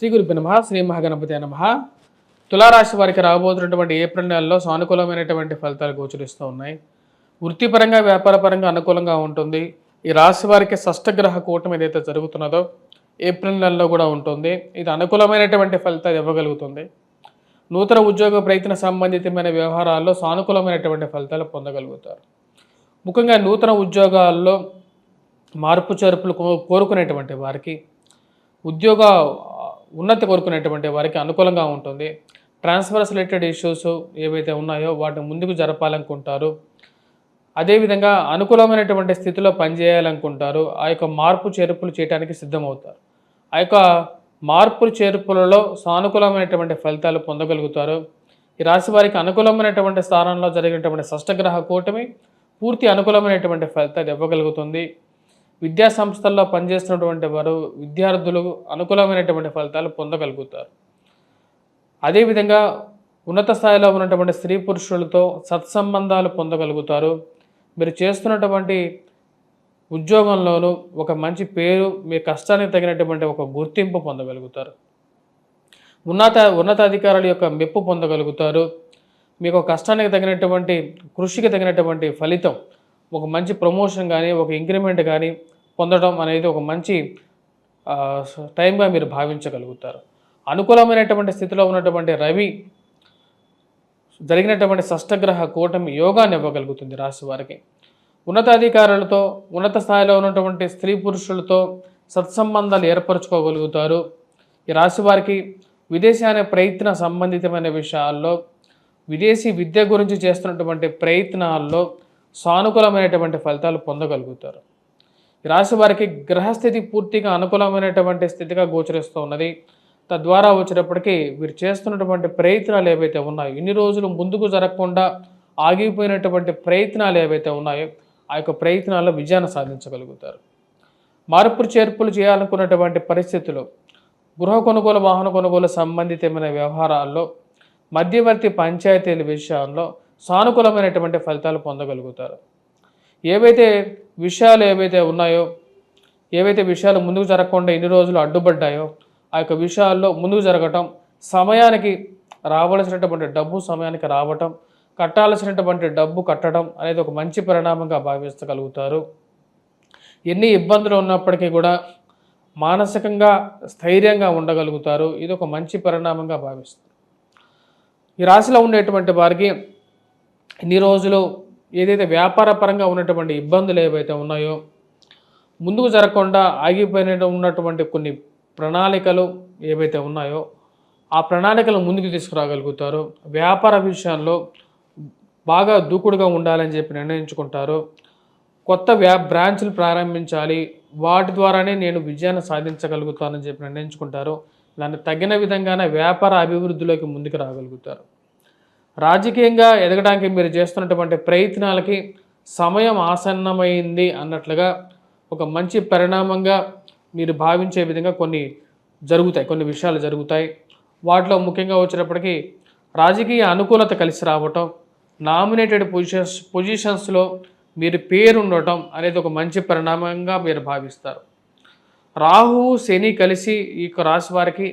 శ్రీ గురు నమ శ్రీ మహాగణపతి నమ. తులారాశి వారికి రాబోతున్నటువంటి ఏప్రిల్ నెలలో సానుకూలమైనటువంటి ఫలితాలు గోచరిస్తూ ఉన్నాయి. వృత్తిపరంగా వ్యాపారపరంగా అనుకూలంగా ఉంటుంది. ఈ రాశి వారికి షష్టగ్రహ కూటమి ఏదైతే జరుగుతున్నదో ఏప్రిల్ నెలలో కూడా ఉంటుంది. ఇది అనుకూలమైనటువంటి ఫలితాలు ఇవ్వగలుగుతుంది. నూతన ఉద్యోగ ప్రయత్న సంబంధితమైన వ్యవహారాల్లో సానుకూలమైనటువంటి ఫలితాలు పొందగలుగుతారు. ముఖ్యంగా నూతన ఉద్యోగాల్లో మార్పు చేర్పులు కో- కోరుకునేటువంటి వారికి ఉద్యోగ ఉన్నతి కోరుకునేటువంటి వారికి అనుకూలంగా ఉంటుంది. ట్రాన్స్ఫర్స్ రిలేటెడ్ ఇష్యూస్ ఏవైతే ఉన్నాయో వాటిని ముందుకు జరపాలనుకుంటారు. అదేవిధంగా అనుకూలమైనటువంటి స్థితిలో పనిచేయాలనుకుంటారు. ఆ యొక్క మార్పు చేర్పులు చేయడానికి సిద్ధమవుతారు. ఆ యొక్క మార్పులు చేర్పులలో సానుకూలమైనటువంటి ఫలితాలు పొందగలుగుతారు. ఈ రాశి వారికి అనుకూలమైనటువంటి స్థానంలో జరిగినటువంటి షష్టగ్రహ కూటమి పూర్తి అనుకూలమైనటువంటి ఫలితాలు ఇవ్వగలుగుతుంది. విద్యా సంస్థల్లో పనిచేస్తున్నటువంటి వారు విద్యార్థులు అనుకూలమైనటువంటి ఫలితాలు పొందగలుగుతారు. అదేవిధంగా ఉన్నత స్థాయిలో ఉన్నటువంటి స్త్రీ పురుషులతో సత్సంబంధాలు పొందగలుగుతారు. మీరు చేస్తున్నటువంటి ఉద్యోగంలోనూ ఒక మంచి పేరు మీ కష్టానికి తగినటువంటి ఒక గుర్తింపు పొందగలుగుతారు. ఉన్నత ఉన్నతాధికారుల యొక్క మెప్పు పొందగలుగుతారు. మీకు కష్టానికి తగినటువంటి కృషికి తగినటువంటి ఫలితం ఒక మంచి ప్రమోషన్ కానీ ఒక ఇంక్రిమెంట్ కానీ పొందడం అనేది ఒక మంచి టైంగా మీరు భావించగలుగుతారు. అనుకూలమైనటువంటి స్థితిలో ఉన్నటువంటి రవి జరిగినటువంటి షష్టగ్రహ కూటమి యోగాన్ని ఇవ్వగలుగుతుంది రాశి వారికి. ఉన్నతాధికారులతో ఉన్నత స్థాయిలో ఉన్నటువంటి స్త్రీ పురుషులతో సత్సంబంధాలు ఏర్పరచుకోగలుగుతారు. ఈ రాశి వారికి విదేశాన ప్రయత్న సంబంధితమైన విషయాల్లో విదేశీ విద్య గురించి చేస్తున్నటువంటి ప్రయత్నాల్లో సానుకూలమైనటువంటి ఫలితాలు పొందగలుగుతారు. రాశి వారికి గ్రహస్థితి పూర్తిగా అనుకూలమైనటువంటి స్థితిగా గోచరిస్తూ ఉన్నది. తద్వారా వచ్చినప్పటికీ వీరు చేస్తున్నటువంటి ప్రయత్నాలు ఏవైతే ఉన్నాయో ఇన్ని రోజులు ముందుకు జరగకుండా ఆగిపోయినటువంటి ప్రయత్నాలు ఏవైతే ఉన్నాయో ఆ యొక్క ప్రయత్నాల్లో విజయాన్ని సాధించగలుగుతారు. మార్పు చేర్పులు చేయాలనుకున్నటువంటి పరిస్థితులు గృహ కొనుగోలు వాహన కొనుగోలు సంబంధితమైన వ్యవహారాల్లో మధ్యవర్తి పంచాయతీల విషయాల్లో సానుకూలమైనటువంటి ఫలితాలు పొందగలుగుతారు. ఏవైతే విషయాలు ఏవైతే ఉన్నాయో ఏవైతే విషయాలు ముందుకు జరగకుండా ఎన్ని రోజులు అడ్డుపడ్డాయో ఆ యొక్క విషయాల్లో ముందుకు జరగటం సమయానికి రావలసినటువంటి డబ్బు సమయానికి రావటం కట్టాల్సినటువంటి డబ్బు కట్టడం అనేది ఒక మంచి పరిణామంగా భావించగలుగుతారు. ఎన్ని ఇబ్బందులు ఉన్నప్పటికీ కూడా మానసికంగా స్థైర్యంగా ఉండగలుగుతారు. ఇది ఒక మంచి పరిణామంగా భావిస్తారు ఈ రాశిలో ఉండేటువంటి వారికి ఇన్ని రోజులు ఏదైతే వ్యాపార పరంగా ఉన్నటువంటి ఇబ్బందులు ఏవైతే ఉన్నాయో ముందుకు జరగకుండా ఆగిపోయిన ఉన్నటువంటి కొన్ని ప్రణాళికలు ఏవైతే ఉన్నాయో ఆ ప్రణాళికలు ముందుకు తీసుకురాగలుగుతారు. వ్యాపార విషయంలో బాగా దూకుడుగా ఉండాలని చెప్పి నిర్ణయించుకుంటారు. కొత్త వ్యా బ్రాంచ్లు ప్రారంభించాలి. వాటి ద్వారానే నేను విజయాన్ని సాధించగలుగుతానని చెప్పి నిర్ణయించుకుంటారు. దాన్ని తగిన విధంగానే వ్యాపార అభివృద్ధిలోకి ముందుకు రాగలుగుతారు. రాజకీయంగా ఎదగడానికి మీరు చేస్తున్నటువంటి ప్రయత్నాలకి సమయం ఆసన్నమైంది అన్నట్లుగా ఒక మంచి పరిణామంగా మీరు భావించే విధంగా కొన్ని జరుగుతాయి కొన్ని విషయాలు జరుగుతాయి. వాటిలో ముఖ్యంగా వచ్చేటప్పటికి రాజకీయ అనుకూలత కలిసి రావటం నామినేటెడ్ పొజిషన్స్ పొజిషన్స్లో మీరు పేరు ఉండటం అనేది ఒక మంచి పరిణామంగా మీరు భావిస్తారు. రాహువు శని కలిసి ఈ రాశి వారికి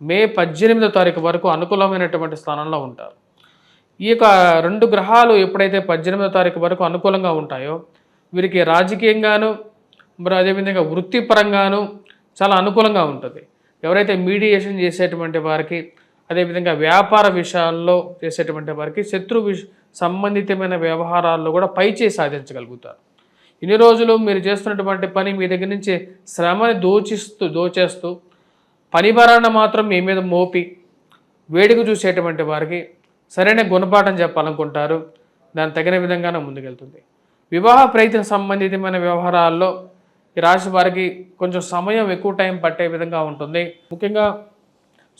మే పద్దెనిమిదో తారీఖు వరకు అనుకూలమైనటువంటి స్థానంలో ఉంటారు. ఈ యొక్క రెండు గ్రహాలు ఎప్పుడైతే పద్దెనిమిదో తారీఖు వరకు అనుకూలంగా ఉంటాయో వీరికి రాజకీయంగాను మరి అదేవిధంగా వృత్తిపరంగాను చాలా అనుకూలంగా ఉంటుంది. ఎవరైతే మీడియేషన్ చేసేటువంటి వారికి అదేవిధంగా వ్యాపార విషయాల్లో చేసేటువంటి వారికి శత్రు విష సంబంధితమైన వ్యవహారాల్లో కూడా పైచే సాధించగలుగుతారు. ఇన్ని రోజులు మీరు చేస్తున్నటువంటి పని మీ దగ్గర నుంచి శ్రమని దోచిస్తూ దోచేస్తూ పని భారాన్ని మాత్రం మీ మీద మోపి వేడుక చూసేటువంటి వారికి సరైన గుణపాఠం చెప్పాలనుకుంటారు. దాని తగిన విధంగానే ముందుకెళ్తుంది. వివాహ ప్రయత్నం సంబంధితమైన వ్యవహారాల్లో ఈ రాశి వారికి కొంచెం సమయం ఎక్కువ టైం పట్టే విధంగా ఉంటుంది. ముఖ్యంగా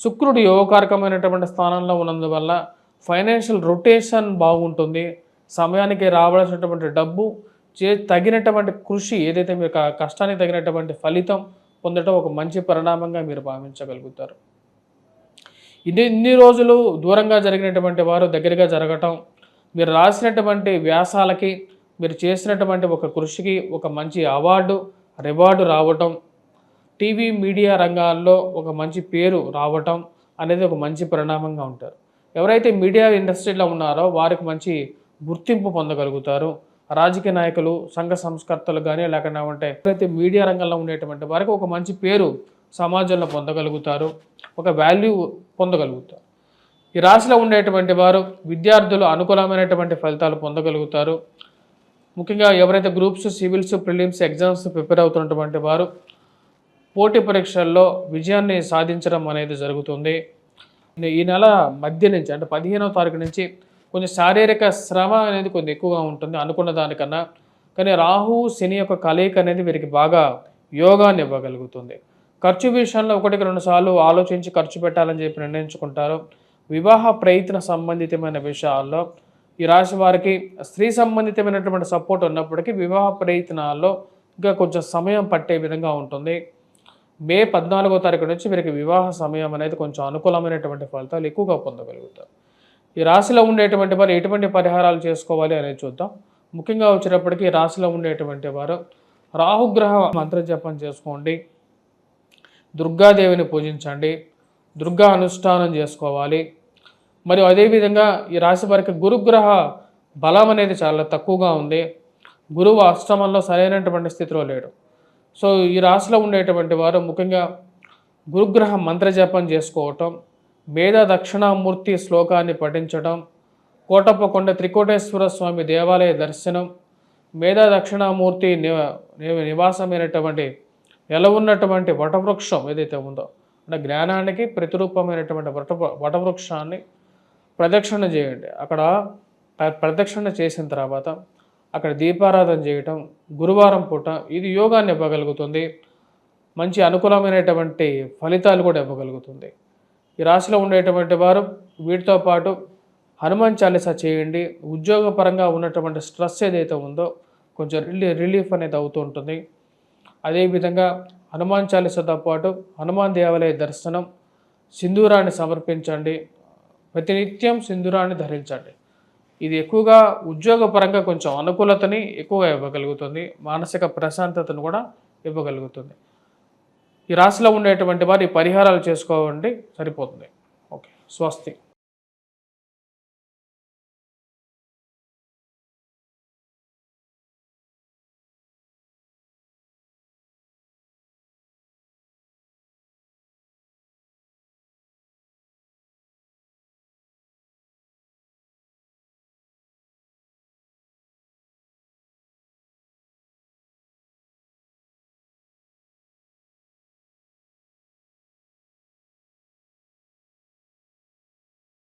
శుక్రుడు యోగకారకమైనటువంటి స్థానంలో ఉన్నందువల్ల ఫైనాన్షియల్ రొటేషన్ బాగుంటుంది. సమయానికి రావాల్సినటువంటి డబ్బు చే తగినటువంటి కృషి ఏదైతే మీరు కష్టానికి తగినటువంటి ఫలితం పొందడం ఒక మంచి పరిణామంగా మీరు భావించగలుగుతారు. ఇన్ని ఇన్ని రోజులు దూరంగా జరిగినటువంటి వారు దగ్గరగా జరగటం మీరు రాసినటువంటి వ్యాసాలకి మీరు చేసినటువంటి ఒక కృషికి ఒక మంచి అవార్డు రివార్డు రావటం టీవీ మీడియా రంగాల్లో ఒక మంచి పేరు రావటం అనేది ఒక మంచి పరిణామంగా ఉంటారు. ఎవరైతే మీడియా ఇండస్ట్రీలో ఉన్నారో వారికి మంచి గుర్తింపు పొందగలుగుతారు. రాజకీయ నాయకులు సంఘ సంస్కర్తలు కానీ లేకుండా ఉంటే ఎవరైతే మీడియా రంగంలో ఉండేటువంటి వారికి ఒక మంచి పేరు సమాజంలో పొందగలుగుతారు ఒక వాల్యూ పొందగలుగుతారు. ఈ రాశిలో ఉండేటువంటి వారు విద్యార్థులు అనుకూలమైనటువంటి ఫలితాలు పొందగలుగుతారు. ముఖ్యంగా ఎవరైతే groups civils prelims exams prepare అవుతున్నటువంటి వారు పోటీ పరీక్షల్లో విజయాన్ని సాధించడం అనేది జరుగుతుంది. ఈ నెల మధ్య నుంచి అంటే పదిహేనవ తారీఖు నుంచి కొంచెం శారీరక శ్రమ అనేది కొంచెం ఎక్కువగా ఉంటుంది అనుకున్న దానికన్నా. కానీ రాహు శని యొక్క కలయిక అనేది వీరికి బాగా యోగాన్ని ఇవ్వగలుగుతుంది. ఖర్చు విషయంలో ఒకటికి రెండు సార్లు ఆలోచించి ఖర్చు పెట్టాలని చెప్పి నిర్ణయించుకుంటారు. వివాహ ప్రయత్న సంబంధితమైన విషయాల్లో ఈ రాశి వారికి స్త్రీ సంబంధితమైనటువంటి సపోర్ట్ ఉన్నప్పటికీ వివాహ ప్రయత్నాల్లో ఇంకా కొంచెం సమయం పట్టే విధంగా ఉంటుంది. మే పద్నాలుగో తారీఖు నుంచి వీరికి వివాహ సమయం అనేది కొంచెం అనుకూలమైనటువంటి ఫలితాలు ఎక్కువగా పొందగలుగుతారు. ఈ రాశిలో ఉండేటువంటి వారు ఎటువంటి పరిహారాలు చేసుకోవాలి అనేది చూద్దాం. ముఖ్యంగా వచ్చినప్పటికీ రాశిలో ఉండేటువంటి వారు రాహుగ్రహ మంత్రజపం చేసుకోండి. దుర్గాదేవిని పూజించండి దుర్గా అనుష్ఠానం చేసుకోవాలి. మరియు అదేవిధంగా ఈ రాశి వారికి గురుగ్రహ బలం అనేది చాలా తక్కువగా ఉంది. గురువు అష్టమంలో సరైనటువంటి స్థితిలో లేడు. సో ఈ రాశిలో ఉండేటువంటి వారు ముఖ్యంగా గురుగ్రహ మంత్రజపం చేసుకోవటం మేధ దక్షిణామూర్తి శ్లోకాన్ని పఠించడం కోటప్పకొండ త్రికోటేశ్వర స్వామి దేవాలయ దర్శనం మేధా దక్షిణామూర్తి నివాసమైనటువంటి ఎలా ఉన్నటువంటి వటవృక్షం ఏదైతే ఉందో అంటే జ్ఞానానికి ప్రతిరూపమైనటువంటి వట వటవృక్షాన్ని ప్రదక్షిణ చేయండి. అక్కడ ప్రదక్షిణ చేసిన తర్వాత అక్కడ దీపారాధన చేయటం గురువారం పూట ఇది యోగాన్ని ఇవ్వగలుగుతుంది. మంచి అనుకూలమైనటువంటి ఫలితాలు కూడా ఇవ్వగలుగుతుంది. ఈ రాశిలో ఉండేటువంటి వారు వీటితో పాటు హనుమాన్ చాలీసా చేయండి. ఉద్యోగపరంగా ఉన్నటువంటి స్ట్రెస్ ఏదైతే ఉందో కొంచెం రిలీ రిలీఫ్ అనేది అవుతూ ఉంటుంది. అదేవిధంగా హనుమాన్ చాలీసాతో పాటు హనుమాన్ దేవాలయ దర్శనం సింధూరాన్ని సమర్పించండి. ప్రతినిత్యం సింధూరాన్ని ధరించండి. ఇది ఎక్కువగా ఉద్యోగపరంగా కొంచెం అనుకూలతని ఎక్కువగా ఇవ్వగలుగుతుంది. మానసిక ప్రశాంతతను కూడా ఇవ్వగలుగుతుంది. ఈ రాశిలో ఉండేటువంటి వారి పరిహారాలు చేసుకోవండి. సరిపోతుంది. ఓకే. స్వస్తి.